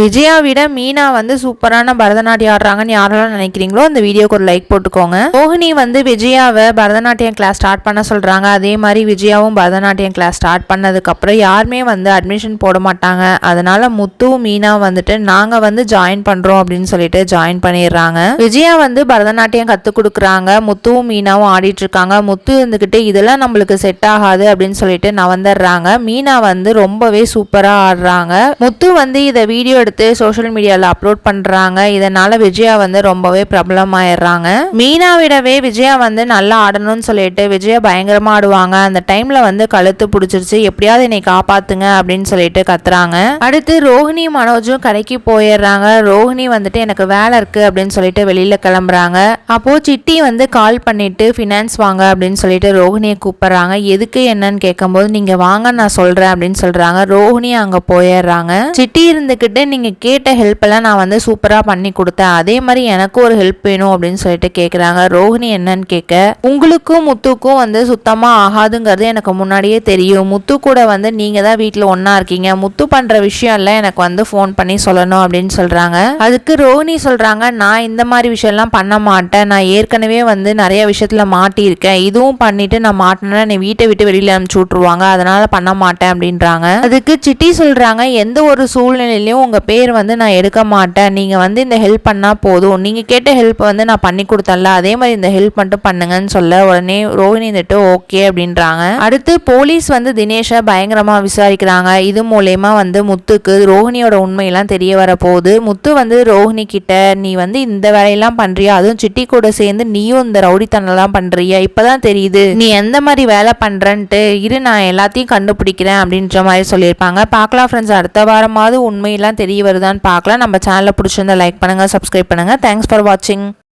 விஜயா விட மீனா வந்து சூப்பரான பரதநாட்டியம் ஆடுறாங்கன்னு யாரெல்லாம் நினைக்கிறீங்களோ அந்த வீடியோக்கு ஒரு லைக் போட்டுக்கோங்க. மோகினி வந்து விஜயாவை பரதநாட்டியம் கிளாஸ் ஸ்டார்ட் பண்ண சொல்கிறாங்க அதே மாதிரி விஜயாவும் பரதநாட்டியம் கிளாஸ் ஸ்டார்ட் பண்ணதுக்கப்புறம் யாருமே வந்து அட்மிஷன் போட மாட்டாங்க. அதனால முத்துவும் மீனா வந்துட்டு நாங்கள் வந்து ஜாயின் பண்ணுறோம் அப்படின்னு சொல்லிட்டு ஜாயின் பண்ணிடுறாங்க. விஜயா வந்து பரதநாட்டியம் கற்றுக் கொடுக்குறாங்க. முத்துவும் மீனாவும் ஆடிட்டு இருக்காங்க. முத்து இருந்துக்கிட்டு இதெல்லாம் நம்மளுக்கு செட் ஆகாது அப்படின்னு சொல்லிட்டு நான் வந்துடுறாங்க மீனா வந்து ரொம்பவே சூப்பராக ஆடுறாங்க. முத்து வந்து இதை வீடியோ எடுத்து சோஷியல் மீடியாவில் அப்லோட் பண்ணுறாங்க இதனால் விஜயா வந்து ரொம்பவே பிரபலமாயிடுறாங்க மீனா விடவே விஜயா வந்து நல்லா ஆடணும்னு சொல்லிட்டு விஜயா பயங்கரமாக ஆடுவாங்க. அந்த டைமில் வந்து கழுத்து பிடிச்சிருச்சு. எப்படியாவது என்னை காப்பாற்றுங்க அப்படின்னு சொல்லிட்டு கத்துறாங்க. அடுத்து ரோஹிணி மனோஜும் கடைக்கு போயிடுறாங்க. ரோஹிணி வந்துட்டு எனக்கு வேலை இருக்குது அப்படின்னு சொல்லிட்டு வெளியில் கிளம்புறாங்க. அப்போ சிட்டி வந்து கால் பண்ணிட்டு ஃபினான்ஸ் வாங்க அப்படின்னு சொல்லிட்டு ரோஹிணியை கூப்பிட்றாங்க. எதுக்கு என்னன்னு கேட்கும்போது நீங்கள் வாங்க நான் சொல்கிறேன் அப்படின்னு சொல்கிறாங்க ரோஹிணி அங்கே போயிடுறாங்க. சிட்டி இருந்துக்கிட்டு நீங்கள் கேட்ட ஹெல்ப்பெல்லாம் நான் வந்து சூப்பராக பண்ணி கொடுத்தேன். அதே மாதிரி எனக்கும் ஒரு ஹெல்ப் வேணும் அப்படின்னு சொல்லிட்டு கேட்குறாங்க ரோஹிணி என்னன்னு கேட்க உங்களுக்கும் முத்துக்கும் வந்து சுத்தமாக ஆகாதுங்கிறது எனக்கு முன்னாடியே தெரியும். முத்து கூட வந்து நீங்கள் தான் வீட்டில் ஒன்றா இருக்கீங்க. முத்து பண்ணுற விஷயம்லாம் எனக்கு வந்து ஃபோன் பண்ணி சொல்லணும் அப்படின்னு சொல்கிறாங்க அதுக்கு ரோஹிணி சொல்கிறாங்க நான் இந்த மாதிரி விஷயம்லாம் பண்ண மாட்டேன். நான் ஏற்கனவே வந்து நிறைய விஷயத்தில் மாட்டியிருக்கேன். இதுவும் பண்ணிட்டு நான் மாட்டினேன்னா என்னை வீட்டை விட்டு வெளியில் அனுப்பிச்சு விட்ருவாங்க அதனால் பண்ண மாட்டேன் அப்படின்றாங்க. அதுக்கு சிட்டி சொல்கிறாங்க எந்த ஒரு சூழ்நிலையிலையும் உங்கள் உங்கள் பேர் வந்து நான் எடுக்க மாட்டேன். நீங்கள் வந்து இந்த ஹெல்ப் பண்ணால் போதும். நீங்கள் கேட்ட ஹெல்ப் வந்து நான் பண்ணி கொடுத்தல அதே மாதிரி இந்த ஹெல்ப் மட்டும் பண்ணுங்கன்னு சொல்ல உடனே ரோஹிணி வந்துட்டு ஓகே அப்படின்றாங்க. அடுத்து போலீஸ் வந்து தினேஷை பயங்கரமாக விசாரிக்கிறாங்க. இது மூலயமா வந்து முத்துக்கு ரோஹிணியோட உண்மையெல்லாம் தெரிய வர போகுது. முத்து வந்து ரோஹிணி கிட்ட நீ வந்து இந்த வேலையெல்லாம் பண்றியா? அதுவும் சிட்டி கூட சேர்ந்து நீயும் இந்த ரவுடித்தனம்லாம் பண்றியா? இப்பதான் தெரியுது. நீ எந்த மாதிரி வேலை பண்றன்ட்டு இரு நான் எல்லாத்தையும் கண்டுபிடிக்கிறேன். அப்படின்ற மாதிரி சொல்லியிருப்பாங்க. பார்க்கலாம் ஃப்ரெண்ட்ஸ் அடுத்த வாரமாவது உண்மையெல்லாம் தெரிய வருதான்னு பார்க்கலாம். நம்ம சேனலை பிடிச்சிருந்தா லைக் பண்ணுங்கள் சப்ஸ்கிரைப் பண்ணுங்கள் தேங்க்ஸ் ஃபார் வாட்சிங்